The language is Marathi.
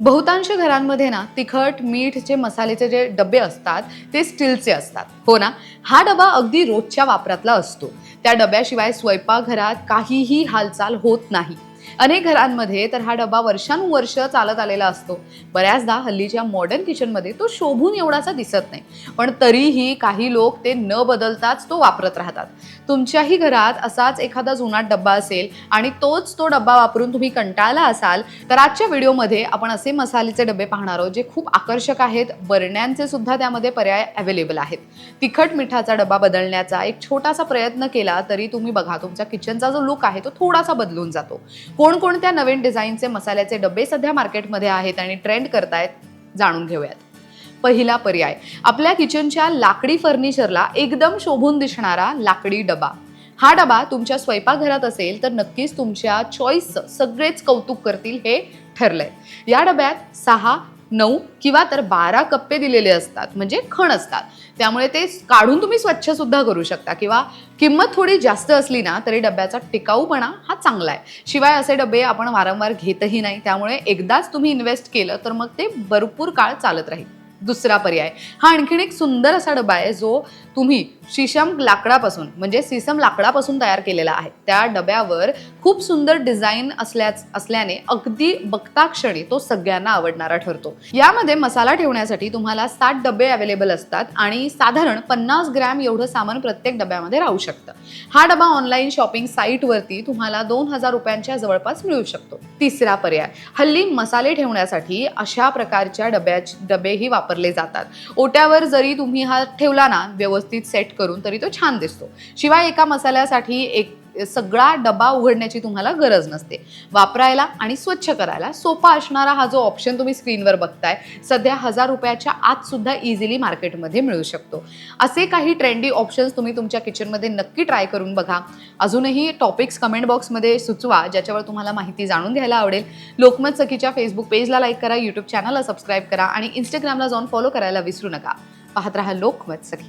बहुतांश घरांमध्ये ना तिखट मीठचे मसाल्याचे जे डबे असतात ते स्टीलचे असतात. हो ना? हा डबा अगदी रोजच्या वापरातला असतो. त्या डब्याशिवाय स्वयंपाकघरात काहीही हालचाल होत नाही. अनेक घरांमध्ये तर हा डबा वर्षानुवर्ष चालत आलेला असतो. बऱ्याचदा हल्लीच्या मॉडर्न किचनमध्ये तो शोभून एवढासा दिसत नाही. पण तरीही काही लोक ते न बदलताच तो वापरत राहतात. तुमच्याही घरात असाच एखादा जुना डब्बा असेल आणि तोच तो डब्बा वापरून तुम्ही कंटाळला असाल तर आजच्या व्हिडिओमध्ये आपण असे मसालेचे डबे पाहणार आहोत जे खूप आकर्षक आहेत. बरण्यांचे सुद्धा त्यामध्ये पर्याय अवेलेबल आहेत. तिखट मिठाचा डबा बदलण्याचा एक छोटासा प्रयत्न केला तरी तुम्ही बघा तुमच्या किचनचा जो लुक आहे तो थोडासा बदलून जातो. कोणकोणत्या नवीन डिझाईनचे मसाल्याचे डबे सध्या मार्केटमध्ये आहेत आणि ट्रेंड करतायत जाणून घेऊयात. पहिला पर्याय आपल्या किचनच्या लाकडी फर्निचरला एकदम शोभून दिसणारा लाकडी डबा. हा डबा तुमच्या स्वयंपाकघरात असेल तर नक्कीच तुमच्या चॉईसचं सगळेच कौतुक करतील हे ठरलंय. या डब्यात सहा नऊ किंवा तर बारा कप्पे दिलेले असतात म्हणजे खण असतात. त्यामुळे ते काढून तुम्ही स्वच्छ सुद्धा करू शकता किंवा किंमत थोडी जास्त असली ना तरी डब्याचा टिकाऊपणा हा चांगला आहे. शिवाय असे डबे आपण वारंवार घेतही नाही त्यामुळे एकदाच तुम्ही इन्व्हेस्ट केलं तर मग ते भरपूर काळ चालत राहील. दुसरा पर्याय. हा आणखीन एक सुंदर असा डबा आहे जो तुम्ही शिशम लाकडापासून म्हणजे सिसम लाकडापासून तयार केलेला आहे. त्या डब्यावर खूप सुंदर डिझाईन असल्याच असल्याने अगदी बघता क्षणी तो सगळ्यांना आवडणारा ठरतो. यामध्ये मसाला ठेवण्यासाठी तुम्हाला सात डबे अवेलेबल असतात आणि साधारण पन्नास ग्रॅम एवढं सामान प्रत्येक डब्यामध्ये राहू शकतं. हा डबा ऑनलाईन शॉपिंग साईटवरती तुम्हाला दोन हजार रुपयांच्या जवळपास मिळू शकतो. तिसरा पर्याय. हल्ली मसाले ठेवण्यासाठी अशा प्रकारच्या डब्याचे डबेही वापरले जातात. ओट्यावर जरी तुम्ही हा ठेवला ना व्यवस्थित सेट करून तरी तो छान दिसतो. शिवाय एका मसाल्यासाठी एक सगळा डबा उघडण्याची तुम्हाला गरज नसते. वापरायला आणि स्वच्छ करायला सोपा असणारा हा जो ऑप्शन तुम्ही स्क्रीनवर बघताय सध्या हजार रुपयाच्या आत सुद्धा इझिली मार्केटमध्ये मिळू शकतो. असे काही ट्रेंडी ऑप्शन्स तुम्ही तुमच्या किचनमध्ये नक्की ट्राय करून बघा. अजूनही टॉपिक्स कमेंट बॉक्समध्ये सुचवा ज्याच्यावर तुम्हाला माहिती जाणून घ्यायला आवडेल. लोकमत सखीच्या फेसबुक पेजला लाईक करा यूट्यूब चॅनलला सबस्क्राईब करा आणि इंस्टाग्रामला जाऊन फॉलो करायला विसरू नका. पाहत राहा लोकमत सखी.